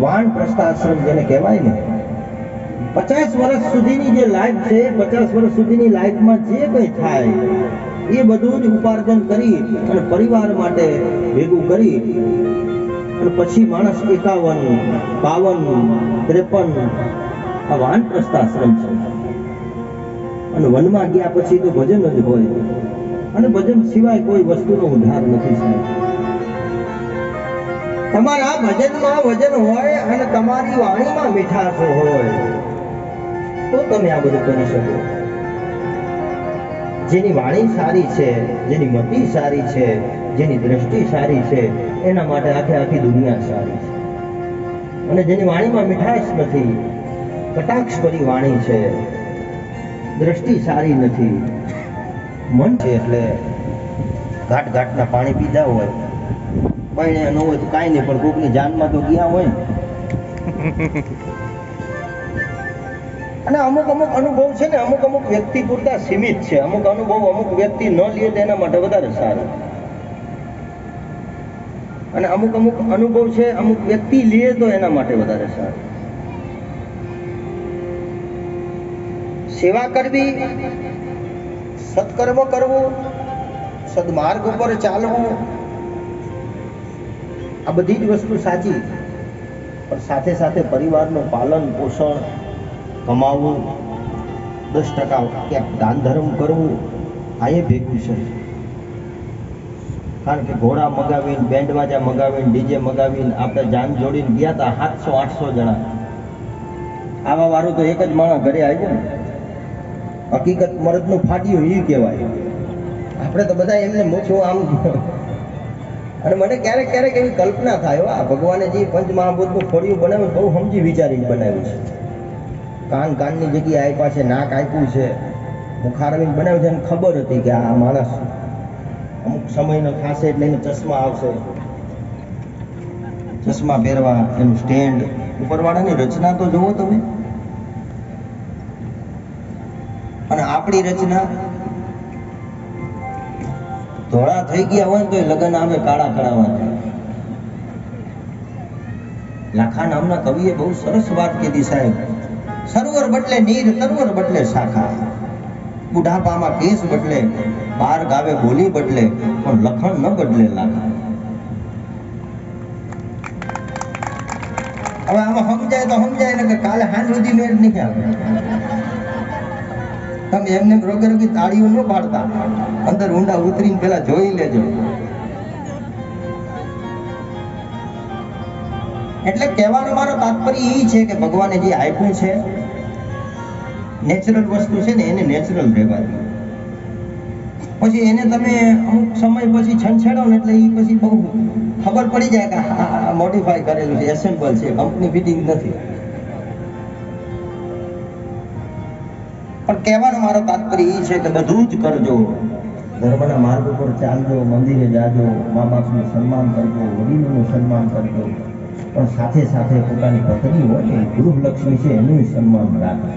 વાણ આશ્રમ જેને કહેવાય ને, પચાસ વર્ષ સુધીની જે લાઈફ છે, પચાસ વર્ષ સુધીની લાઈફમાં જે કંઈ થાય, એ બધું જ ઉપાર્જન કરી અને પરિવાર માટે ભેગું કરી અને પછી માણસ એકાવન, બાવન, ત્રેપન, આ વાનપ્રસ્થ આશ્રમ છે. અને વનમાં ગયા પછી તો ભજન જ હોય. અને ભજન સિવાય કોઈ વસ્તુનો ઉદ્ધાર નથી સાહેબ તમારા ભજનમાં વજન હોય અને તમારી વાણીમાં મીઠાશ હોય, તો તમે આ બધું કરી શકો. જેની વાણી સારી છે, જેની મતિ સારી છે, જેની દ્રષ્ટિ સારી છે, એના માટે આખે આખી દુનિયા સારી છે. અને જેની વાણીમાં મીઠાશ નથી કટાક્ષ ભરી વાણી છે, દ્રષ્ટિ સારી નથી, મન છે એટલે ઘાટ ઘાટના પાણી પીધા હોય પણ ન હોય તો કાંઈ નહીં, પણ કોકની જાનમાં તો ગયા હોય? અને અમુક અમુક અનુભવ છે ને, અમુક અમુક વ્યક્તિ પૂરતા સીમિત છે. અમુક અનુભવ અમુક વ્યક્તિ ન લે તો એના માટે વધારે સારું. અને અમુક અમુક અનુભવ છે, અમુક વ્યક્તિ લે તો એના માટે વધારે સારું. સેવા કરવી, સત્કર્મ કરવું, સદમાર્ગ ઉપર ચાલવું આ બધી જ વસ્તુ સાચી. પણ સાથે સાથે પરિવારનું પાલન, પોષણ કમાવવું દસ ટકા ક્યાંક દાન ધર્મ કરવું, આ એ ભેગું છે. કારણ કે ઘોડા મગાવીને, બેન્ડ વાજા મગાવીને, ડીજે મગાવીને આપણે જાન જોડીને ગયા હતા સાતસો, આઠસો જણા. આવા વાળું તો એક જ માણસ ઘરે આવ્યો ને. હકીકત મરદનું ફાટ્યું એ કહેવાય. આપણે તો બધા એમને મોછું આમ અને મને ક્યારેક ક્યારેક એવી કલ્પના થાય આ ભગવાને જે પંચ મહાભૂતનું ફળિયું બનાવ્યું બહુ સમજી વિચારીને બનાવ્યું છે. કાન કાનની જગ્યાએ આપ્યા છે, નાક આપ્યું છે મુખારવીને બનાવ્યું છે એને ખબર હતી કે આ માણસ અમુક સમયનો થશે એટલે એને ચશ્મા આવશે. ચશ્મા પહેરવા એનું સ્ટેન્ડ. ઉપરવાળાની રચના તો જુઓ તમે. અને આપણી રચના ધોળા થઈ ગયા હોય ને તો લગ્ન આવે, કાળા કરાવવા લાખા નામના કવિએ બહુ સરસ વાત કીધી સાહેબ. સરોવર બદલે નીર તરવર બદલે શાખા. બુઢાપામાં કેસ બદલે, બાર ગાવે બોલી બદલે, પણ લખણ ન બદલે લાખા. હવે આમાં સમજાય તો સમજાય ને કે કાલે હાંજ સુધી મેળ નહીં આવે. તમે એમને રોગે તાળીઓ ન પાડતા. અંદર ઊંડા ઉતરીને પેલા જોઈ લેજો. એટલે કહેવાનો મારો તાત્પર્ય એ છે કે ભગવાને જે આપ્યું છે નેચરલ વસ્તુ છે ને એને નેચરલ રહેવા દો. પછી એને તમે અમુક સમય પછી છંછેડો ને એટલે એ પછી બહુ ખબર પડી જાય કે મોડિફાઈ કરેલું છે એસેમ્બલ છે કંપની ફિટિંગ નથી. પણ કહેવાનો મારો તાત્પર્ય એ છે કે બધું જ કરજો. ધર્મના માર્ગ ઉપર ચાલજો, મંદિરે જાજો, મા બાપનું સન્માન કરજો, વડીલોનું સન્માન કરજો. પણ સાથે સાથે પોતાની પત્ની હોય ને ગૃહલક્ષ્મી છે, એનું સન્માન રાખજો.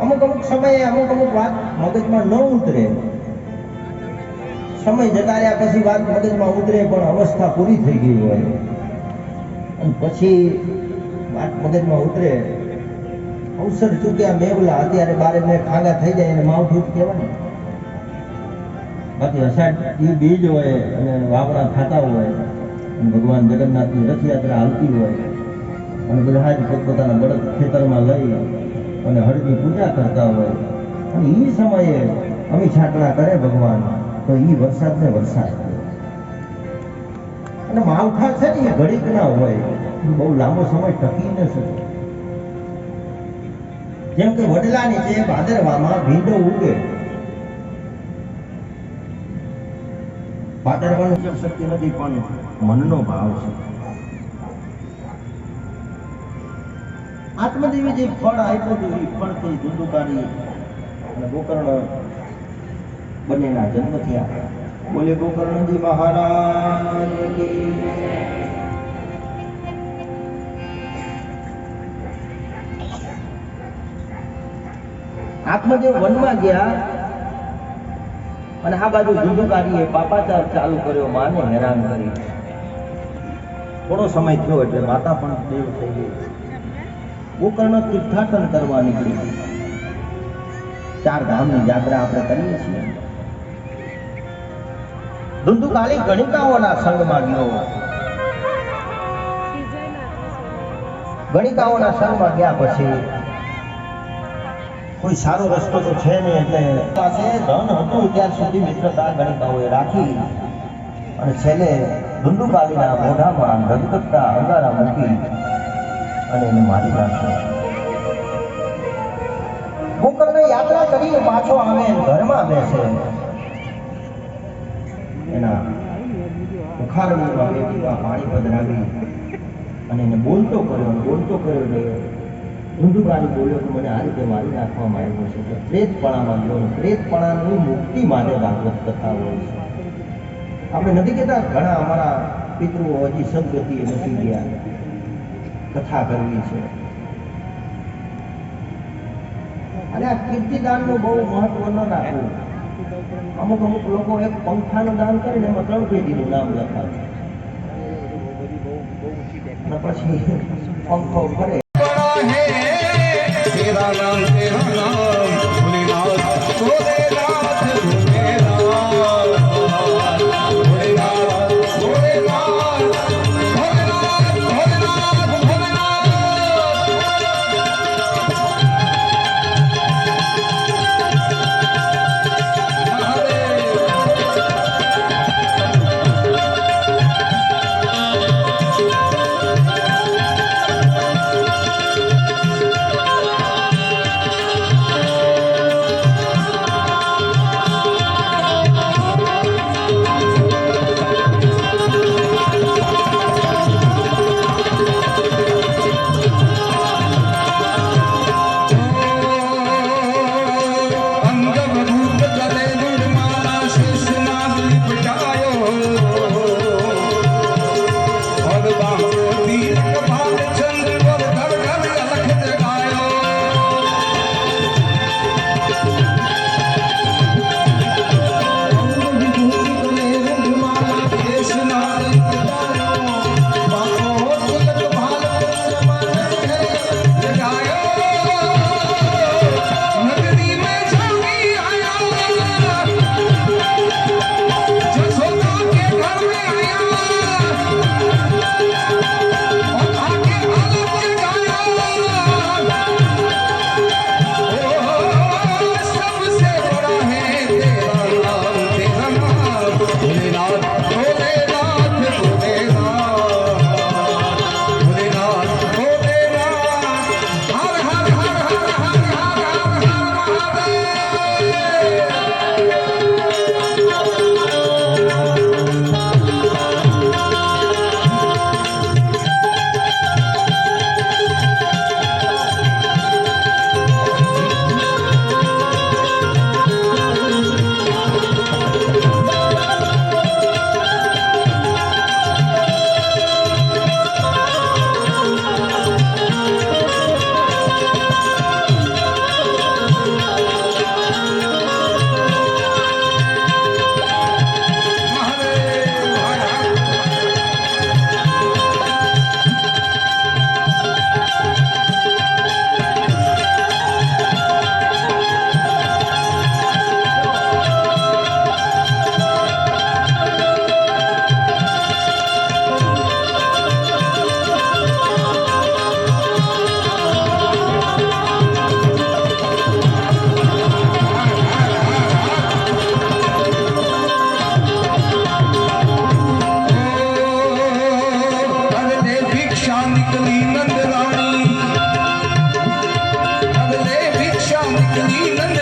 અમુક અમુક સમયે અમુક અમુક વાત મગજમાં ન ઉતરે. સમય જતા રહ્યા પછી વાત મગજમાં ઉતરે, પણ અવસ્થા પૂરી થઈ ગઈ હોય. અને પછી વાત મગજમાં ઉતરે અવસર ચૂક્યા મેવલા અત્યારે બારે મેં ખાગા થઈ જાય એને માવઠું કહેવાય. બાકી અષાઢ એ બીજ હોય અને વાવરા ખાતા હોય ભગવાન જગન્નાથની રથયાત્રા હાલતી હોય, અને બધા જ પોતપોતાના બળદ ખેતરમાં લઈ અને હળની પૂજા કરતા હોય. અને એ સમયે અમી છાટણા કરે ભગવાન, તો એ વરસાદને વરસાદ અને માવઠા છે ને એ ઘડીક ના હોય, બહુ લાંબો સમય ટકી ન શકે. જેમ કે વડલા નીચે ભાદરવામાં ભીંડો ઉગે. ભાદરવાનું શક્તિ નથી, પણ મનનો ભાવ છે. આત્મદેવી જે ફળ આપ્યું હતું, એ ફળથી ધુંધુકારી અને ગોકર્ણ બંનેના જન્મ થયા. બોલે ગોકર્ણજી મહારાજ આત્મદેવ વનમાં ગયા, અને આ બાજુ ધુંધુકારીએ પાપાચાર ચાલુ કર્યો, માને હેરાન કરી. થોડો સમય થયો એટલે માતા પણ દેવ થઈ ગઈ. ગોકર્ણ તીર્થાટન કરવા નીકળી. ચાર ધામની યાત્રા આપણે કરીએ છીએ. ધુંધુકાળી ગણિકાઓના સંગમાં ગયો. ગણિકાઓના સંગમાં ગયા પછી કોઈ સારો રસ્તો તો છે નહીં એટલે પાસે ધન હતું ત્યાર સુધી મિત્રતા ગણિકાઓએ રાખી. અને છેલ્લે ધુંધુકાલીના મોઢામાં ગદગદતા અંગારા મૂકી અને એને મારી નાખ્યો. ગોકર્ણ યાત્રા કરીને પાછો આવે ઘરમાં બેસે. એના ટીપા પાણી પધરાવી અને એને બોલતો કર્યો બોલતો કર્યો એટલે ધુંધુકારી બોલ્યો કે મને આ રીતે મારી નાખવામાં આવ્યો છે કે પ્રેતપણામાં ગયો પ્રેતપણાની મુક્તિ માટે ભાગવત કથા હોય છે. આપણે નથી કહેતા, ઘણા અમારા પિતૃઓ હજી સદગતિએ નથી ગયા. કથા કરવી છે. અને આ કીર્તિદાનનું બહુ મહત્વ ન રાખવું. અમુક અમુક લોકો એક પંખાનું દાન કરીને એમાં ત્રણ પેઢીનું નામ લખાવે પછી પંખો ફરે तेरा नाम भोलेनाथ तोरे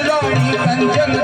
రాణి కంచన